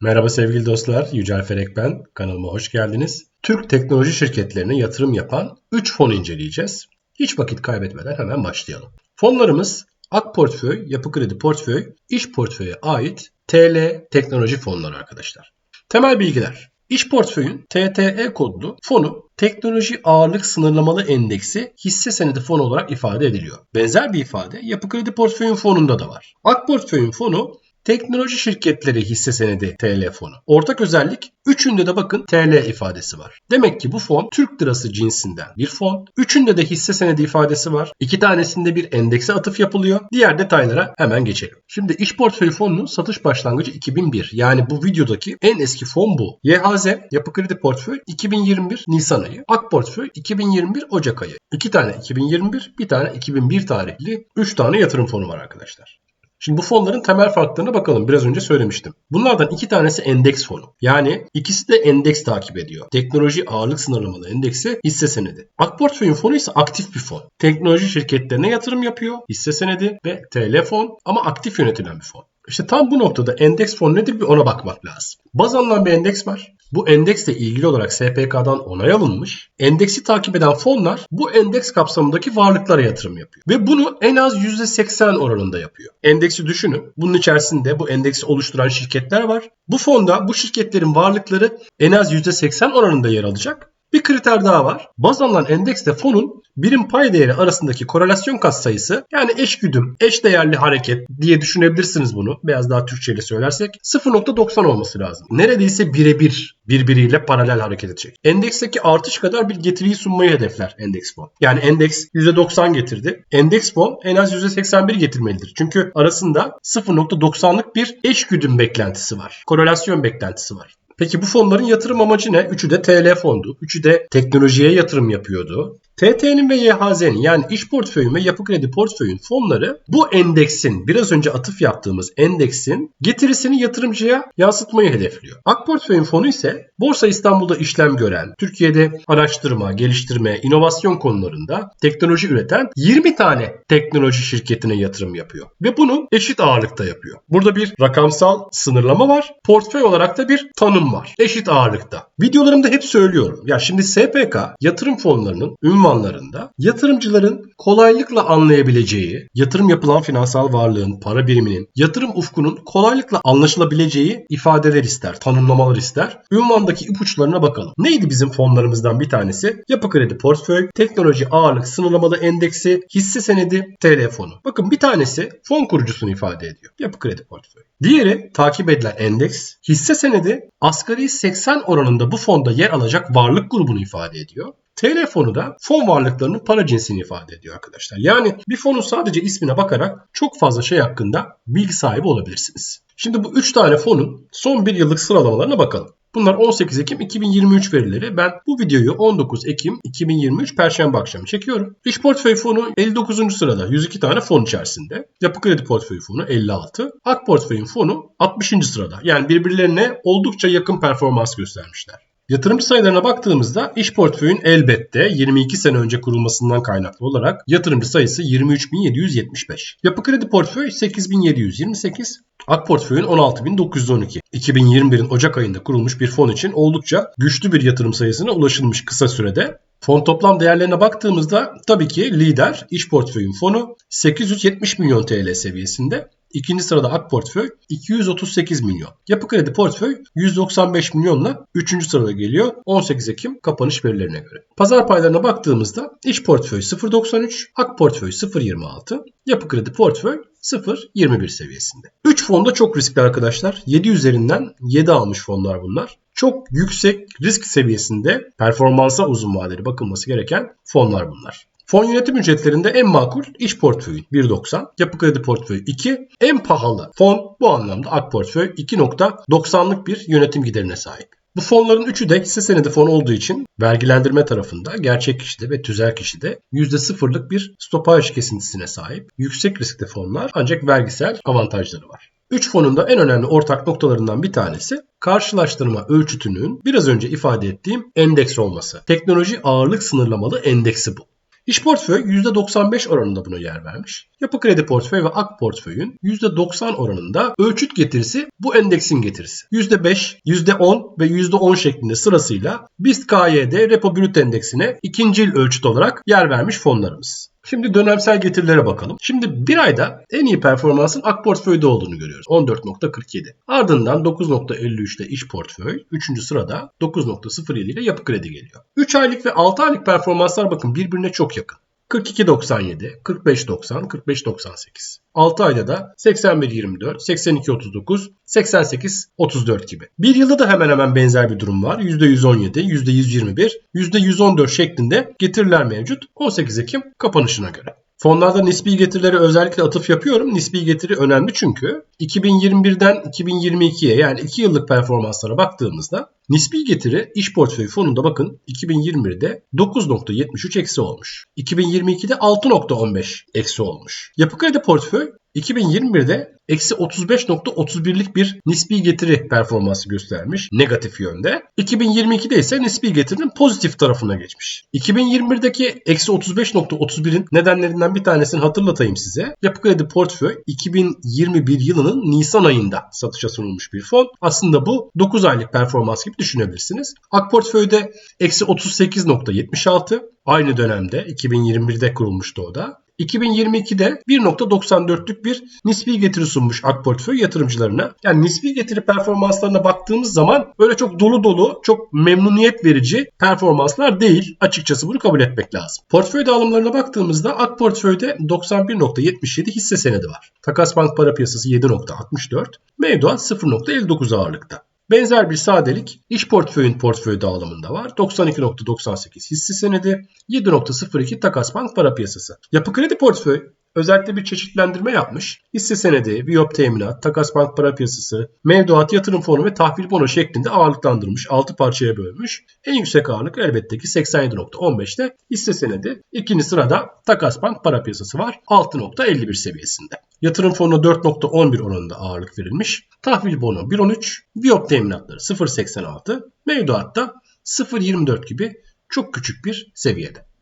Merhaba sevgili dostlar, Yücel Ferek ben. Kanalıma hoş geldiniz. Türk teknoloji şirketlerine yatırım yapan 3 fon inceleyeceğiz. Hiç vakit kaybetmeden hemen başlayalım. Fonlarımız Ak Portföy, Yapı Kredi Portföy, İş Portföy'e ait TL teknoloji fonları arkadaşlar. Temel bilgiler. İş portföyün TTE kodlu fonu teknoloji ağırlık sınırlamalı endeksi hisse senedi fonu olarak ifade ediliyor. Benzer bir ifade Yapı Kredi Portföyün fonunda da var. Ak Portföyün fonu Teknoloji şirketleri hisse senedi TL fonu. Ortak özellik üçünde de bakın TL ifadesi var. Demek ki bu fon Türk lirası cinsinden bir fon. Üçünde de hisse senedi ifadesi var. İki tanesinde bir endekse atıf yapılıyor. Diğer detaylara hemen geçelim. Şimdi iş portföyü fonunun satış başlangıcı 2001. Yani bu videodaki en eski fon bu. YHZ Yapı Kredi Portföy 2021 Nisan ayı. Ak Portföy 2021 Ocak ayı. İki tane 2021, bir tane 2001 tarihli 3 tane yatırım fonu var arkadaşlar. Şimdi bu fonların temel farklarına bakalım. Biraz önce söylemiştim. Bunlardan iki tanesi endeks fonu. Yani ikisi de endeks takip ediyor. Teknoloji ağırlık sınırlamalı endeksi hisse senedi. Ak portföyün fonu ise aktif bir fon. Teknoloji şirketlerine yatırım yapıyor. Hisse senedi ve TL fon ama aktif yönetilen bir fon. İşte tam bu noktada endeks fon nedir bir ona bakmak lazım. Baz alınan bir endeks var. Bu endeksle ilgili olarak SPK'dan onay alınmış. Endeksi takip eden fonlar bu endeks kapsamındaki varlıklara yatırım yapıyor. Ve bunu en az %80 oranında yapıyor. Endeksi düşünün. Bunun içerisinde bu endeksi oluşturan şirketler var. Bu fonda bu şirketlerin varlıkları en az %80 oranında yer alacak. Bir kriter daha var. Baz alınan endekste fonun birim pay değeri arasındaki korelasyon katsayısı yani eş güdüm, eş değerli hareket diye düşünebilirsiniz bunu. Biraz daha Türkçeyle söylersek 0.90 olması lazım. Neredeyse birebir birbiriyle paralel hareket edecek. Endeksteki artış kadar bir getiriyi sunmayı hedefler endeks fon. Yani endeks %90 getirdi. Endeks fon en az %81 getirmelidir. Çünkü arasında 0.90'lık bir eş güdüm beklentisi var. Korelasyon beklentisi var. Peki bu fonların yatırım amacı ne? Üçü de TL fondu. Üçü de teknolojiye yatırım yapıyordu. TT'nin ve YHZ'nin yani iş portföyün ve yapı kredi portföyün fonları bu endeksin biraz önce atıf yaptığımız endeksin getirisini yatırımcıya yansıtmayı hedefliyor. Ak portföyün fonu ise Borsa İstanbul'da işlem gören, Türkiye'de araştırma, geliştirme, inovasyon konularında teknoloji üreten 20 tane teknoloji şirketine yatırım yapıyor. Ve bunu eşit ağırlıkta yapıyor. Burada bir rakamsal sınırlama var. Portföy olarak da bir tanım var. Eşit ağırlıkta. Videolarımda hep söylüyorum. Ya şimdi SPK yatırım fonlarının ünvan ünvanlarında yatırımcıların kolaylıkla anlayabileceği, yatırım yapılan finansal varlığın, para biriminin, yatırım ufkunun kolaylıkla anlaşılabileceği ifadeler ister, tanımlamalar ister. Ünvandaki ipuçlarına bakalım. Neydi bizim fonlarımızdan bir tanesi? Yapı kredi portföy, teknoloji ağırlık sınırlamalı endeksi, hisse senedi, TL fonu. Bakın bir tanesi fon kurucusunu ifade ediyor. Yapı kredi portföy. Diğeri takip edilen endeks, hisse senedi asgari 80 oranında bu fonda yer alacak varlık grubunu ifade ediyor. TL fonu da fon varlıklarının para cinsini ifade ediyor arkadaşlar. Yani bir fonun sadece ismine bakarak çok fazla şey hakkında bilgi sahibi olabilirsiniz. Şimdi bu 3 tane fonun son bir yıllık sıralamalarına bakalım. Bunlar 18 Ekim 2023 verileri. Ben bu videoyu 19 Ekim 2023 Perşembe akşamı çekiyorum. İş portföy fonu 59. sırada 102 tane fon içerisinde. Yapı kredi portföy fonu 56. Ak portföyün fonu 60. sırada. Yani birbirlerine oldukça yakın performans göstermişler. Yatırımcı sayılarına baktığımızda iş portföyün elbette 22 sene önce kurulmasından kaynaklı olarak yatırımcı sayısı 23.775. Yapı kredi portföy 8.728. Ak portföyün 16.912. 2021'in Ocak ayında kurulmuş bir fon için oldukça güçlü bir yatırım sayısına ulaşılmış kısa sürede. Fon toplam değerlerine baktığımızda tabii ki lider iş portföyün fonu 870 milyon TL seviyesinde. İkinci sırada Ak Portföy 238 milyon. Yapı Kredi Portföy 195 milyonla 3. sırada geliyor 18 Ekim kapanış verilerine göre. Pazar paylarına baktığımızda İş Portföy 0.93, Ak Portföy 0.26, Yapı Kredi Portföy 0.21 seviyesinde. 3 fonda çok riskli arkadaşlar. 7 üzerinden 7 almış fonlar bunlar. Çok yüksek risk seviyesinde performansa uzun vadeli bakılması gereken fonlar bunlar. Fon yönetim ücretlerinde en makul iş portföyü 1.90, yapı kredi portföyü 2, en pahalı fon bu anlamda ak portföy 2.90'lık bir yönetim giderine sahip. Bu fonların üçü de hisse senedi fon olduğu için vergilendirme tarafında gerçek kişide ve tüzel kişide %0'lık bir stopaj kesintisine sahip. Yüksek riskli fonlar ancak vergisel avantajları var. 3 fonun da en önemli ortak noktalarından bir tanesi karşılaştırma ölçütünün biraz önce ifade ettiğim endeks olması. Teknoloji ağırlık sınırlamalı endeksi bu. İş portföy %95 oranında buna yer vermiş. Yapı kredi portföy ve ak portföyün %90 oranında ölçüt getirisi bu endeksin getirisi. %5, %10 ve %10 şeklinde sırasıyla BIST KYD Repo Brüt endeksine ikinci yıl ölçüt olarak yer vermiş fonlarımız. Şimdi dönemsel getirilere bakalım. Şimdi bir ayda en iyi performansın ak portföyde olduğunu görüyoruz. 14.47. Ardından 9.53 ile iş portföy. 3. sırada 9.07 ile yapı kredi geliyor. 3 aylık ve 6 aylık performanslar bakın birbirine çok yakın. 42.97, 45.90, 45.98. 6 ayda da 81.24, 82.39, 88.34 gibi. Bir yılda da hemen hemen benzer bir durum var. %117, %121, %114 şeklinde getiriler mevcut 18 Ekim kapanışına göre. Fonlarda nispi getirileri özellikle atıf yapıyorum. Nispi getiri önemli çünkü 2021'den 2022'ye yani 2 yıllık performanslara baktığımızda nispi getiri iş portföyü fonunda bakın 2021'de 9.73 eksi olmuş. 2022'de 6.15 eksi olmuş. Yapı kredi portföy 2021'de eksi 35.31'lik bir nispi getiri performansı göstermiş negatif yönde. 2022'de ise nispi getirinin pozitif tarafına geçmiş. 2021'deki eksi 35.31'in nedenlerinden bir tanesini hatırlatayım size. Yapı kredi portföy 2021 yılının Nisan ayında satışa sunulmuş bir fon. Aslında bu 9 aylık performans gibi düşünebilirsiniz. Ak portföyde eksi 38.76 aynı dönemde 2021'de kurulmuştu o da. 2022'de 1.94'lük bir nispi getiri sunmuş AK Portföy yatırımcılarına. Yani nispi getiri performanslarına baktığımız zaman böyle çok dolu dolu, çok memnuniyet verici performanslar değil. Açıkçası bunu kabul etmek lazım. Portföy dağılımlarına baktığımızda AK Portföy'de 91.77 hisse senedi var. Takas Bank para piyasası 7.64, mevduat 0.59 ağırlıkta. Benzer bir sadelik iş portföyün portföy dağılımında var. 92.98 hisse senedi, 7.02 takas bank para piyasası. Yapı kredi portföy özellikle bir çeşitlendirme yapmış. Hisse senedi, viyop teminat, takas bank para piyasası, mevduat, yatırım fonu ve tahvil bono şeklinde ağırlıklandırmış. 6 parçaya bölmüş. En yüksek ağırlık elbette ki 87.15'te hisse senedi. İkinci sırada takas bank para piyasası var. 6.51 seviyesinde. Yatırım fonuna 4.11 oranında ağırlık verilmiş. Tahvil bono 1.13, viyop teminatları 0.86, mevduatta 0.24 gibi çok küçük bir seviyede.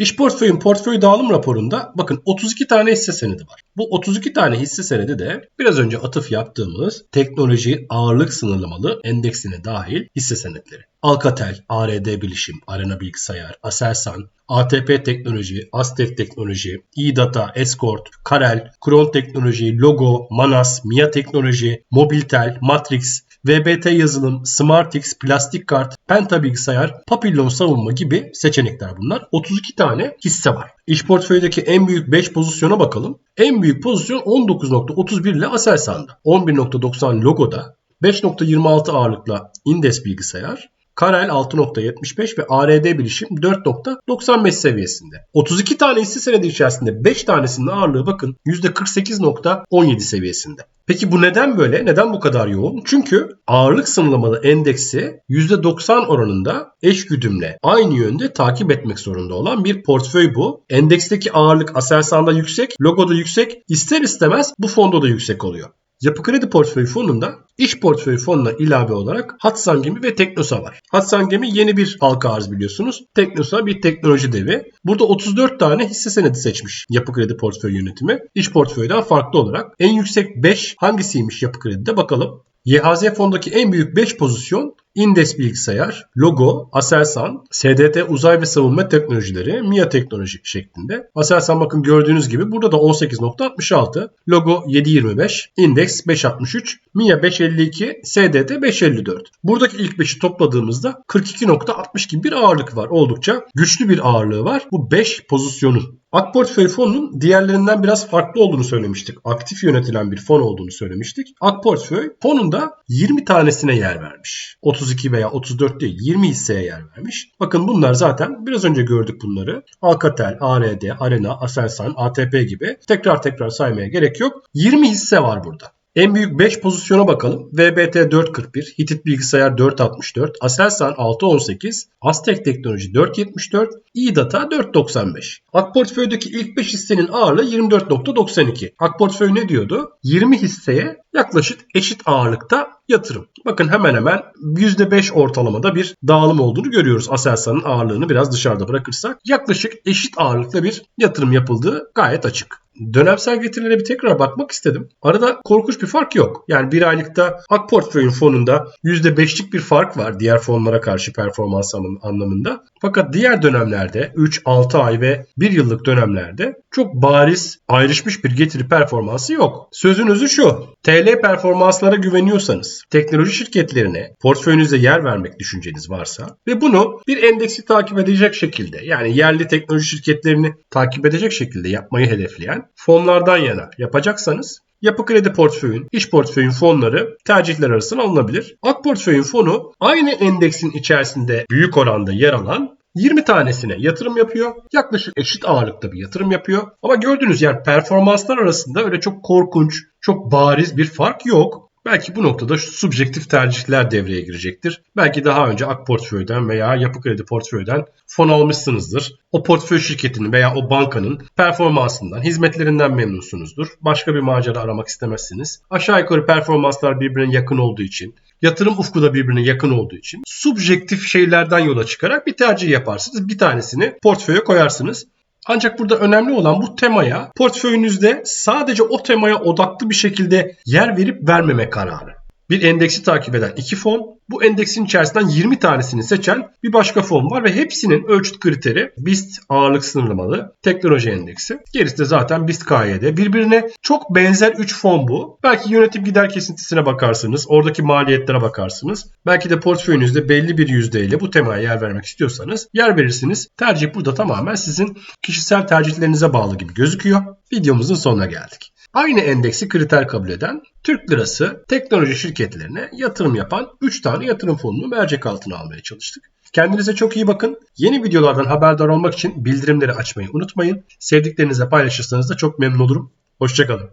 İş portföyün portföy dağılım raporunda bakın 32 tane hisse senedi var. Bu 32 tane hisse senedi de biraz önce atıf yaptığımız teknoloji ağırlık sınırlamalı endeksine dahil hisse senetleri. Alcatel, ARD Bilişim, Arena Bilgisayar, Aselsan, ATP Teknoloji, Aztek Teknoloji, eData, Escort, Karel, Kron Teknoloji, Logo, Manas, Mia Teknoloji, Mobiltel, Matrix, VBT yazılım, SmartX, plastik kart, Penta bilgisayar, Papillon savunma gibi seçenekler bunlar. 32 tane hisse var. İş portföydeki en büyük 5 pozisyona bakalım. En büyük pozisyon 19.31 ile Aselsan'da. 11.90 logoda. 5.26 ağırlıkla Indes bilgisayar. Karel 6.75 ve ARD bilişim 4.95 seviyesinde. 32 tane hisse senedi içerisinde 5 tanesinin ağırlığı bakın %48.17 seviyesinde. Peki bu neden böyle? Neden bu kadar yoğun? Çünkü ağırlık sınırlamalı endeksi %90 oranında eş güdümle aynı yönde takip etmek zorunda olan bir portföy bu. Endeksteki ağırlık Aselsan'da yüksek, logoda yüksek, ister istemez bu fonda da yüksek oluyor. Yapı Kredi Portföy Fonu'nda iş portföy fonuna ilave olarak Hatsan Gemi ve Teknosa var. Hatsan Gemi yeni bir halka arz biliyorsunuz. Teknosa bir teknoloji devi. Burada 34 tane hisse senedi seçmiş Yapı Kredi Portföy Yönetimi. İş portföyden farklı olarak en yüksek 5 hangisiymiş Yapı Kredi'de bakalım. YHZ fondaki en büyük 5 pozisyon Indes Bilgisayar, Logo, Aselsan, SDT Uzay ve Savunma Teknolojileri, MIA Teknoloji şeklinde. Aselsan bakın gördüğünüz gibi burada da 18.66, Logo 7.25, Index 5.63, MIA 5.52, SDT 5.54. Buradaki ilk 5'i topladığımızda 42.60 gibi bir ağırlık var. Oldukça güçlü bir ağırlığı var. Bu 5 pozisyonun Ak Portföy fonunun diğerlerinden biraz farklı olduğunu söylemiştik. Aktif yönetilen bir fon olduğunu söylemiştik. Ak Portföy fonunda 20 tanesine yer vermiş. 32 veya 34 değil 20 hisseye yer vermiş. Bakın bunlar zaten biraz önce gördük bunları. Alcatel, ARD, Arena, Aselsan, ATP gibi tekrar tekrar saymaya gerek yok. 20 hisse var burada. En büyük 5 pozisyona bakalım. VBT 441, Hitit Bilgisayar 464, Aselsan 618, Aztek Teknoloji 474, eData 495. Ak portföydeki ilk 5 hissenin ağırlığı 24.92. Ak portföy ne diyordu? 20 hisseye yaklaşık eşit ağırlıkta yatırım. Bakın hemen hemen %5 ortalamada bir dağılım olduğunu görüyoruz. Aselsan'ın ağırlığını biraz dışarıda bırakırsak yaklaşık eşit ağırlıkta bir yatırım yapıldığı gayet açık. Dönemsel getirilere bir tekrar bakmak istedim. Arada korkunç bir fark yok. Yani bir aylıkta Ak Portföy'ün fonunda %5'lik bir fark var diğer fonlara karşı performans anlamında. Fakat diğer dönemlerde 3, 6 ay ve 1 yıllık dönemlerde çok bariz ayrışmış bir getiri performansı yok. Sözün özü şu. TL performanslara güveniyorsanız, teknoloji şirketlerine portföyünüzde yer vermek düşünceniz varsa ve bunu bir endeksi takip edecek şekilde yani yerli teknoloji şirketlerini takip edecek şekilde yapmayı hedefleyen fonlardan yana yapacaksanız Yapı kredi portföyün, iş portföyün fonları tercihler arasında alınabilir. Ak portföyün fonu aynı endeksin içerisinde büyük oranda yer alan 20 tanesine yatırım yapıyor. Yaklaşık eşit ağırlıkta bir yatırım yapıyor. Ama gördüğünüz yer performanslar arasında öyle çok korkunç, çok bariz bir fark yok. Belki bu noktada şu subjektif tercihler devreye girecektir. Belki daha önce Ak Portföy'den veya Yapı Kredi Portföy'den fon almışsınızdır. O portföy şirketinin veya o bankanın performansından, hizmetlerinden memnunsunuzdur. Başka bir macera aramak istemezsiniz. Aşağı yukarı performanslar birbirine yakın olduğu için, yatırım ufku da birbirine yakın olduğu için subjektif şeylerden yola çıkarak bir tercih yaparsınız. Bir tanesini portföye koyarsınız. Ancak burada önemli olan bu temaya portföyünüzde sadece o temaya odaklı bir şekilde yer verip vermeme kararı. Bir endeksi takip eden iki fon bu endeksin içerisinden 20 tanesini seçen bir başka fon var ve hepsinin ölçüt kriteri BIST ağırlık sınırlamalı teknoloji endeksi. Gerisi de zaten BIST KYD. Birbirine çok benzer 3 fon bu. Belki yönetim gider kesintisine bakarsınız. Oradaki maliyetlere bakarsınız. Belki de portföyünüzde belli bir yüzdeyle bu temaya yer vermek istiyorsanız yer verirsiniz. Tercih burada tamamen sizin kişisel tercihlerinize bağlı gibi gözüküyor. Videomuzun sonuna geldik. Aynı endeksi kriter kabul eden Türk lirası teknoloji şirketlerine yatırım yapan 3 tane yatırım fonunu mercek altına almaya çalıştık. Kendinize çok iyi bakın. Yeni videolardan haberdar olmak için bildirimleri açmayı unutmayın. Sevdiklerinizle paylaşırsanız da çok memnun olurum. Hoşçakalın.